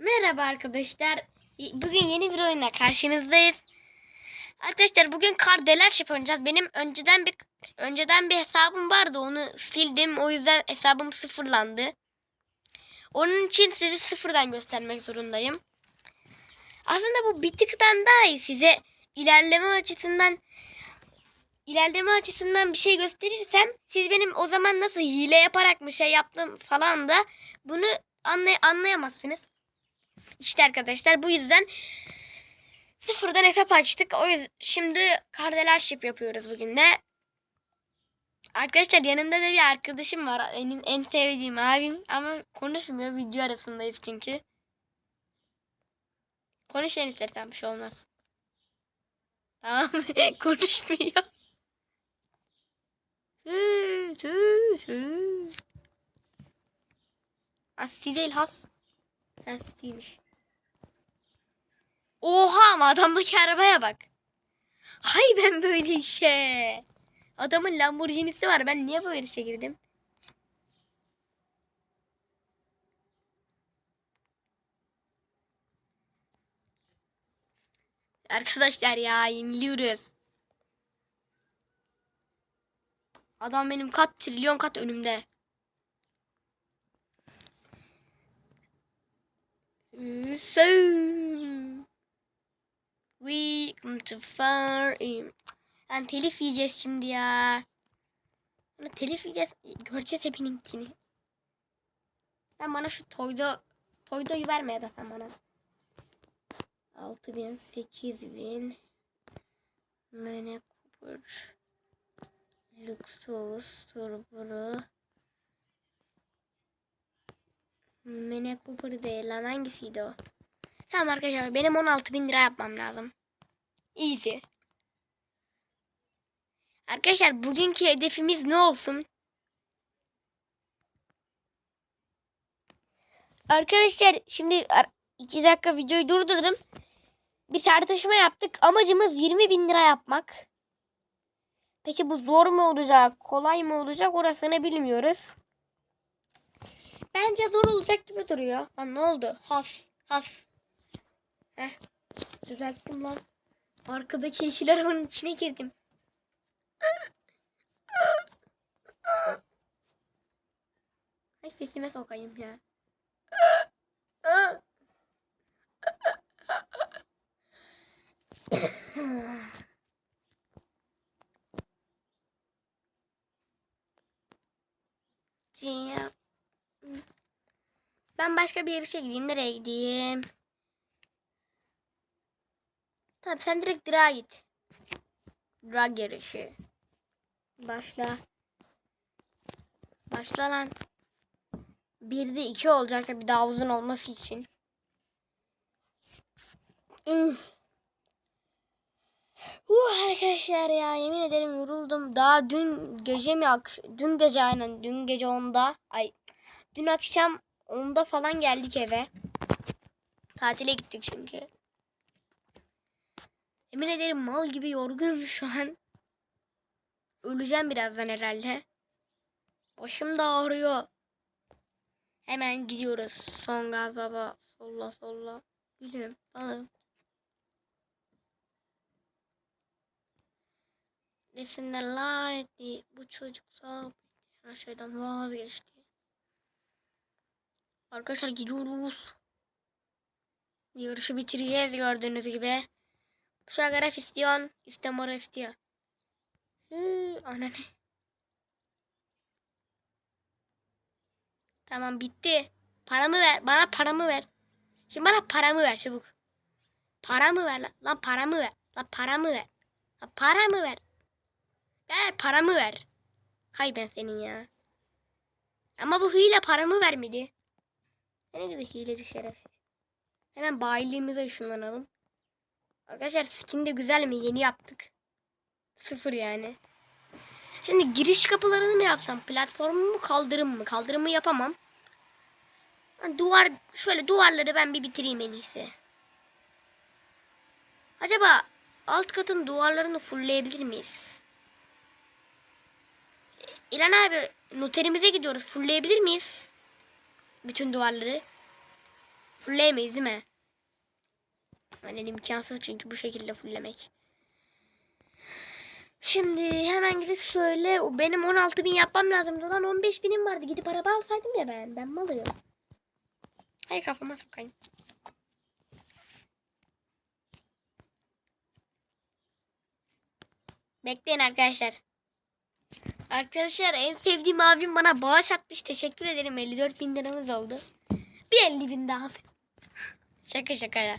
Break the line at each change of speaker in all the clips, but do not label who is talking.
Merhaba arkadaşlar. Bugün yeni bir oyunla karşınızdayız. Arkadaşlar bugün Kardeler oynayacağız. Benim önceden bir önceden bir hesabım vardı. Onu sildim. O yüzden hesabım sıfırlandı. Onun için sizi sıfırdan göstermek zorundayım. Aslında bu bir tıktan daha iyi. Size ilerleme açısından ilerleme açısından bir şey gösterirsem siz benim o zaman nasıl hile yaparak mı şey yaptım falan da bunu anlay anlayamazsınız. İşte arkadaşlar bu yüzden sıfırdan hesap açtık. O yüzden şimdi kardelership yapıyoruz bugün de. Arkadaşlar yanımda da bir arkadaşım var. Benim en sevdiğim abim ama konuşmuyor. Video arasındayız çünkü. Konuş en istersen bir şey olmaz. Tamam konuşmuyor. Hı, hı, hı. Asti değil has. Astiymiş. Oha ama adamdaki arabaya bak. Hay ben böyle işe. Adamın Lamborghini'si var. Ben niye böyle işe girdim? Arkadaşlar ya yeniliyoruz. Adam benim kat trilyon kat önümde. So we come to far in. Yani telif yiyeceğiz şimdi ya. Bunu telif yiyeceğiz. Göreceğiz hepininkini. Sen bana şu toydo toydoyu verme ya da sen bana. 6000 8000 Mene Cooper Luxus Turbo Mene Cooper değil lan hangisiydi o? Tamam arkadaşlar benim 16 bin lira yapmam lazım. Easy. Arkadaşlar bugünkü hedefimiz ne olsun? Arkadaşlar şimdi 2 dakika videoyu durdurdum. Bir tartışma yaptık. Amacımız 20 bin lira yapmak. Peki bu zor mu olacak, kolay mı olacak orasını bilmiyoruz. Bence zor olacak gibi duruyor. Lan ne oldu? Has, has. Heh, düzelttim lan. Arkadaki yeşil arabanın içine girdim. Ay sesime sokayım ya. Ciğer. Ben başka bir yarışa gideyim. Nereye gideyim? Tamam sen direkt drag git. Drag yarışı. Başla. Başla lan. Bir de iki olacak tabii daha uzun olması için. Uh, arkadaşlar ya yemin ederim yoruldum. Daha dün gece mi ak- dün gece aynen dün gece 10'da ay dün akşam 10'da falan geldik eve. Tatile gittik çünkü. Emin ederim mal gibi yorgunum şu an. Öleceğim birazdan herhalde. Başım da ağrıyor. Hemen gidiyoruz. Son gaz baba. Solla solla. Gülüm balım. Desinler lanetli. Bu çocuk sağ her şeyden vazgeçti. Arkadaşlar gidiyoruz. Yarışı bitireceğiz gördüğünüz gibi. Şu garaf istiyorsun. İstemora istiyor. Hı, anne. Tamam bitti. Paramı ver. Bana paramı ver. Şimdi bana paramı ver çabuk. Paramı ver lan. Lan paramı ver. Lan paramı ver. Lan paramı ver. Ver paramı ver. Hay ben senin ya. Ama bu hile paramı vermedi. Ne kadar hileci şerefsiz. Hemen bayiliğimize ışınlanalım. Arkadaşlar skin de güzel mi? Yeni yaptık. Sıfır yani. Şimdi giriş kapılarını mı yapsam? Platformu mu kaldırım mı? Kaldırımı yapamam. Duvar şöyle duvarları ben bir bitireyim en iyisi. Acaba alt katın duvarlarını fullleyebilir miyiz? İlan abi noterimize gidiyoruz. Fullleyebilir miyiz? Bütün duvarları. Fullleyemeyiz değil mi? Yani imkansız çünkü bu şekilde fulllemek. Şimdi hemen gidip şöyle o benim 16 bin yapmam lazımdı lan 15 binim vardı gidip araba alsaydım ya ben ben malıyım. Hay kafama sokayım. Bekleyin arkadaşlar. Arkadaşlar en sevdiğim abim bana bağış atmış. Teşekkür ederim. 54 bin liramız oldu. Bir 50 bin daha. şaka şaka ya.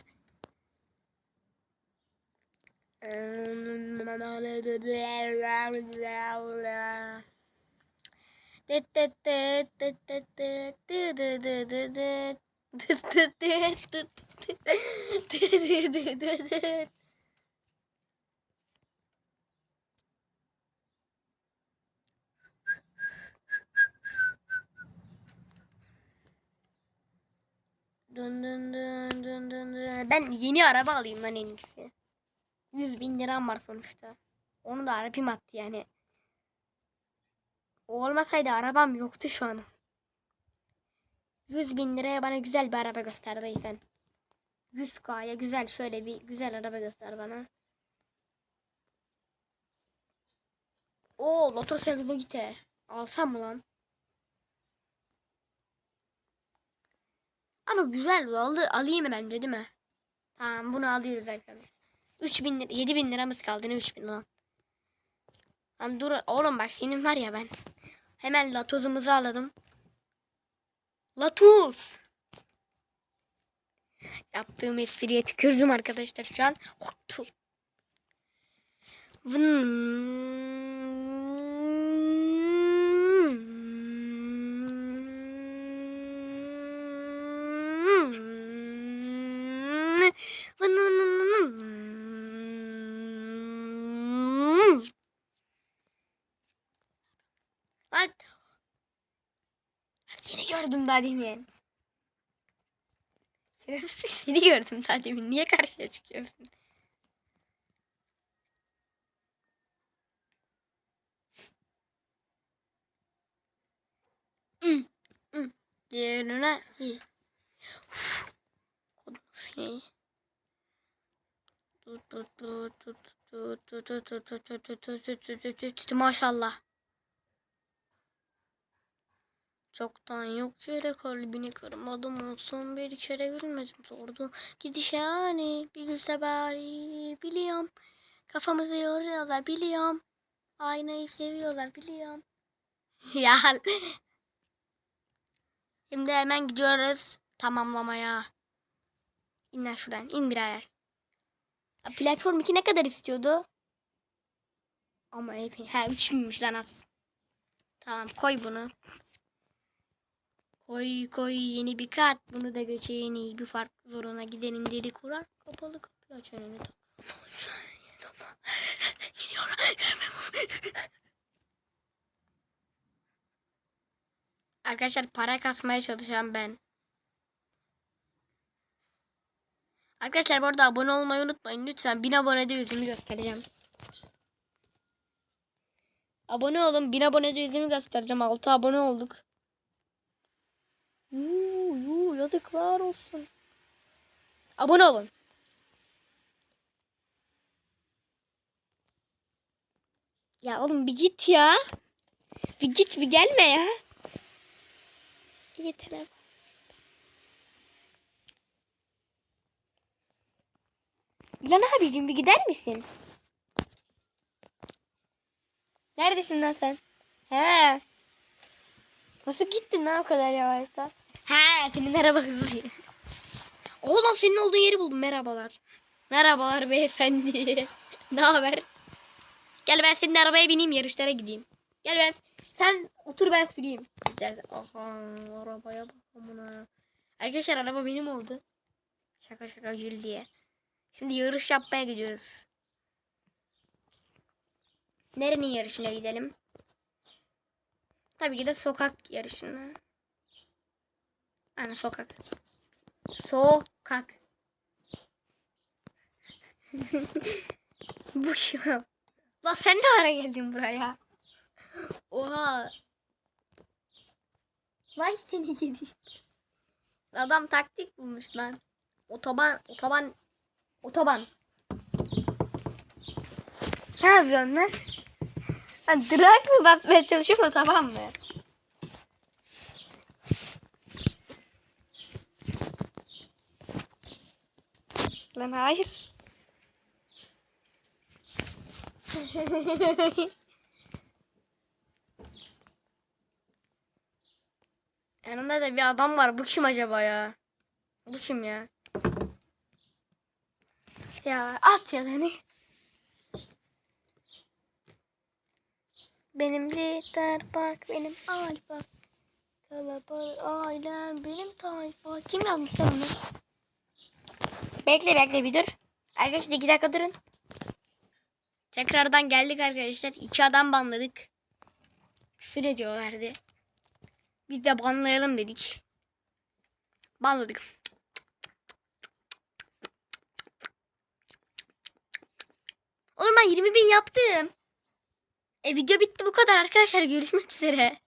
Dın dın dın dın dın dın. Ben yeni araba alayım lan en iyisi. 100 bin liram var sonuçta. Onu da arabim attı yani. Olmasaydı arabam yoktu şu an. 100 bin liraya bana güzel bir araba göster dayı 100k'ya güzel şöyle bir güzel araba göster bana. Oo Lotus 8'e gite. Alsam mı lan? Ama güzel bu. Al, alayım bence değil mi? Tamam bunu alıyoruz arkadaşlar. 3000 lira, 7000 liramız kaldı ne 3000 lan. Lan dur oğlum bak senin var ya ben. Hemen latozumuzu aladım. Latuz. Yaptığım espriye tükürdüm arkadaşlar şu an. Oktu. Lan seni gördüm daha demin. Şerefsiz seni gördüm daha demin. Niye karşıya çıkıyorsun? Diğerine iyi. Şey. Maşallah. Çoktan yok yere kalbini kırmadım olsun bir kere gülmedim sordu gidiş yani bir gülse bari biliyorum kafamızı yoruyorlar biliyorum aynayı seviyorlar biliyorum ya şimdi hemen gidiyoruz tamamlamaya İnler şuradan in birader platform 2 ne kadar istiyordu ama epey ha 3 binmiş lan az tamam koy bunu Koy koy yeni bir kat. Bunu da geçeyim iyi bir fark zoruna gidenin deli kurar. Kapalı kapıyı aç önünü. Gidiyor. Arkadaşlar para kasmaya çalışan ben. Arkadaşlar bu arada abone olmayı unutmayın. Lütfen 1000 abonede yüzümü göstereceğim. Abone olun. 1000 abonede yüzümü göstereceğim. 6 abone olduk. Yuu, yuu, yazıklar olsun. Abone olun. Ya oğlum bir git ya. Bir git bir gelme ya. Yeter abi. Lan abicim bir gider misin? Neredesin lan sen? He. Nasıl gittin lan o kadar yavaşta? He senin araba hızlı. Oğlan senin olduğun yeri buldum. Merhabalar. Merhabalar beyefendi. ne haber? Gel ben senin arabaya bineyim yarışlara gideyim. Gel ben sen otur ben süreyim. Güzel. Aha arabaya bak buna. Arkadaşlar araba benim oldu. Şaka şaka gül diye. Şimdi yarış yapmaya gidiyoruz. Nerenin yarışına gidelim? Tabii ki de sokak yarışına. Yani sokak. Sokak. Bu şu. La sen ne ara geldin buraya? Oha. Vay seni gidi. Adam taktik bulmuş lan. Otoban, otoban, otoban. Ne yapıyorsun lan? Lan drag mı basmaya çalışıyorsun otoban mı? Lan hayır. Yanımda da bir adam var. Bu kim acaba ya? Bu kim ya? Ya at ya beni. Benim lider bak benim alfa. Kalabalık ailem benim tayfa. Kim yazmış lan onu? Bekle bekle bir dur. Arkadaşlar iki dakika durun. Tekrardan geldik arkadaşlar. İki adam banladık. Küfür ediyorlardı. Biz de banlayalım dedik. Banladık. Oğlum ben 20 bin yaptım. E video bitti bu kadar arkadaşlar. Görüşmek üzere.